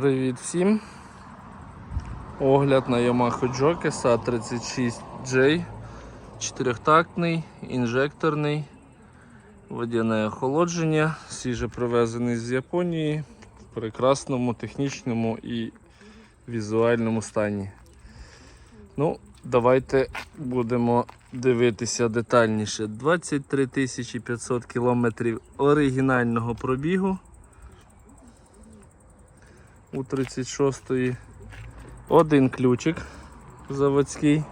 Привіт всім! Огляд на Yamaha Jockey SA36J. Чотирьохтактний, інжекторний, водяне охолодження, свіже привезений з Японії в прекрасному технічному і візуальному стані. Ну, давайте будемо дивитися детальніше. 23 500 кілометрів оригінального пробігу у 36-ї. Один ключик заводський.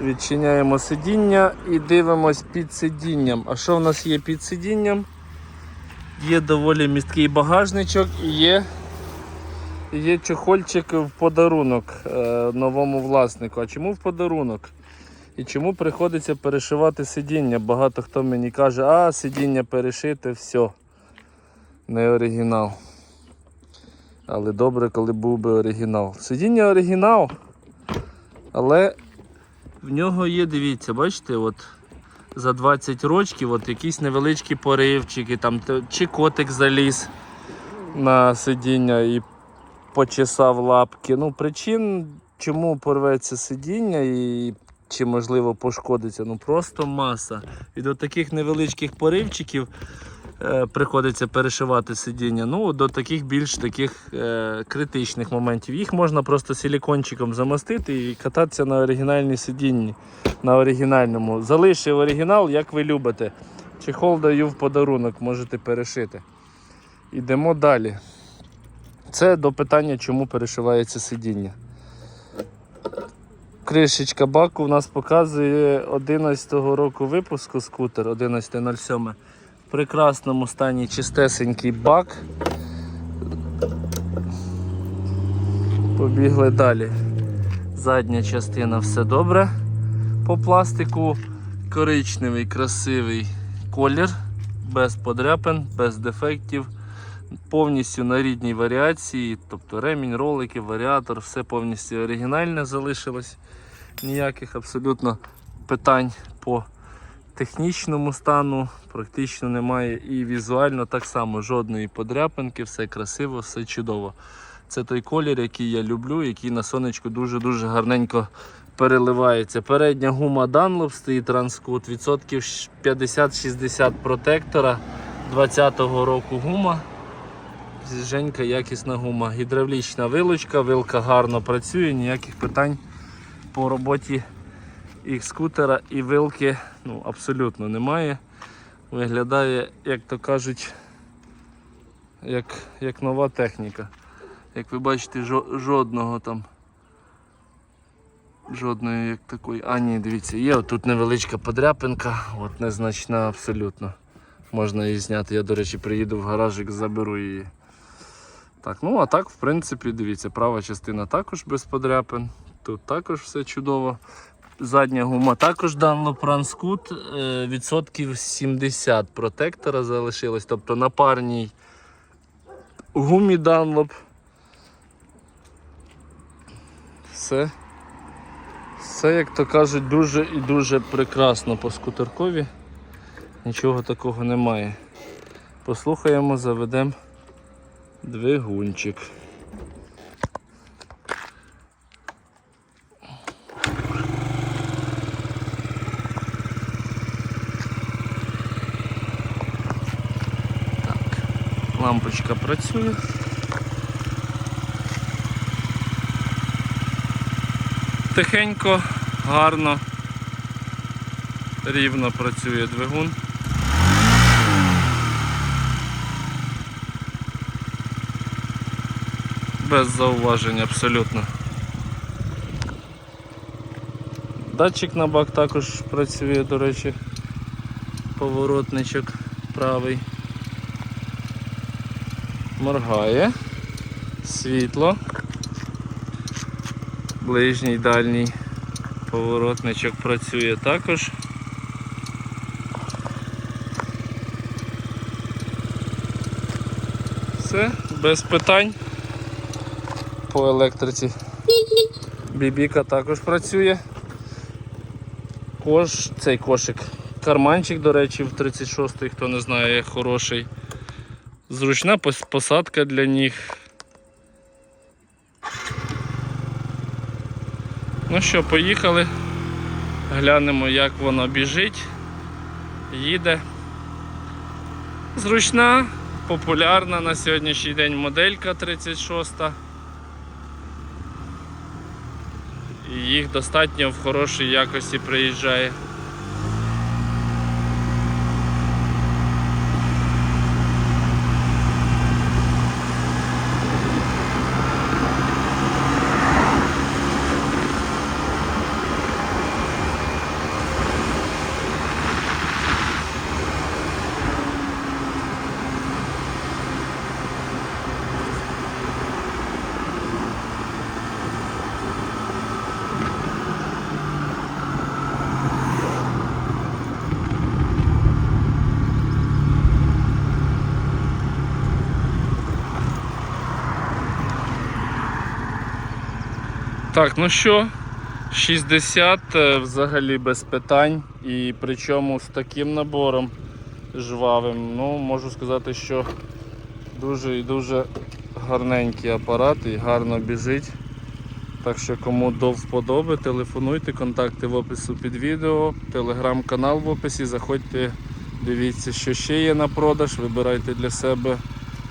Відчиняємо сидіння і дивимось під сидінням. А що в нас є під сидінням? Є доволі місткий багажничок і є, є чохольчик в подарунок е, новому власнику. А чому в подарунок? І чому приходиться перешивати сидіння? Багато хто мені каже, а сидіння перешите, все, не оригінал. Але добре, коли був би оригінал. Сидіння оригінал, але в нього є, дивіться, бачите, от за 20 років от якісь невеличкі поривчики, там, чи котик заліз на сидіння і почесав лапки. Ну, причин, чому порветься сидіння і чи можливо пошкодиться, ну просто маса. І до таких невеличких поривчиків приходиться перешивати сидіння. Ну, до таких більш таких е, критичних моментів. Їх можна просто силікончиком замостити і кататися на оригінальній сидінні. На оригінальному. Залишив оригінал, як ви любите. Чехол даю в подарунок, можете перешити. Ідемо далі. Це до питання, чому перешивається сидіння. Кришечка баку у нас показує 11-го року випуску скутер 11.07 в прекрасному стані чистесенький бак. Побігли далі. Задня частина все добре. По пластику коричневий красивий колір, без подряпин, без дефектів. Повністю на рідній варіації, тобто ремінь, ролики, варіатор, все повністю оригінальне залишилось. Ніяких абсолютно питань по технічному стану практично немає. І візуально так само жодної подряпинки, все красиво, все чудово. Це той колір, який я люблю, який на сонечку дуже-дуже гарненько переливається. Передня гума Dunlop стоїть транскут, відсотків 50-60 протектора 20-го року гума. Женька якісна гума. Гідравлічна вилучка, вилка гарно працює, ніяких питань по роботі і скутера і вилки ну, абсолютно немає. Виглядає, як то кажуть, як, як нова техніка. Як ви бачите, жодного там. Жодної як такої. А ні, дивіться, є отут невеличка подряпинка, от незначна абсолютно. Можна її зняти. Я, до речі, приїду в гаражик, заберу її. Так, ну а так, в принципі, дивіться, права частина також без подряпин. Тут також все чудово. Задня гума також Dunlop Ranscoot, е, відсотків 70 протектора залишилось. Тобто на парній гумі Dunlop. Все. Все, як то кажуть, дуже і дуже прекрасно по скутеркові. Нічого такого немає. Послухаємо, заведемо двигунчик. Лампочка працює. Тихенько, гарно, рівно працює двигун. Без зауважень абсолютно. Датчик на бак також працює, до речі, поворотничок правий. Моргає, світло, ближній дальній поворотничок працює також. Все, без питань по електриці. Бібіка також працює. Кош, цей кошик. Карманчик, до речі, в 36-й, хто не знає, хороший. Зручна посадка для ніг. Ну що, поїхали. Глянемо, як воно біжить, їде. Зручна, популярна на сьогоднішній день моделька 36. І їх достатньо в хорошій якості приїжджає. Так, ну що, 60 е, взагалі без питань. І причому з таким набором жвавим. Ну, можу сказати, що дуже і дуже гарненький апарат і гарно біжить. Так що кому до вподоби, телефонуйте, контакти в опису під відео, телеграм-канал в описі, заходьте, дивіться, що ще є на продаж, вибирайте для себе,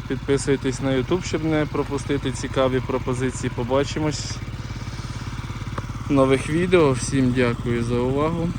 підписуйтесь на YouTube, щоб не пропустити цікаві пропозиції. Побачимось нових відео. Всім дякую за увагу.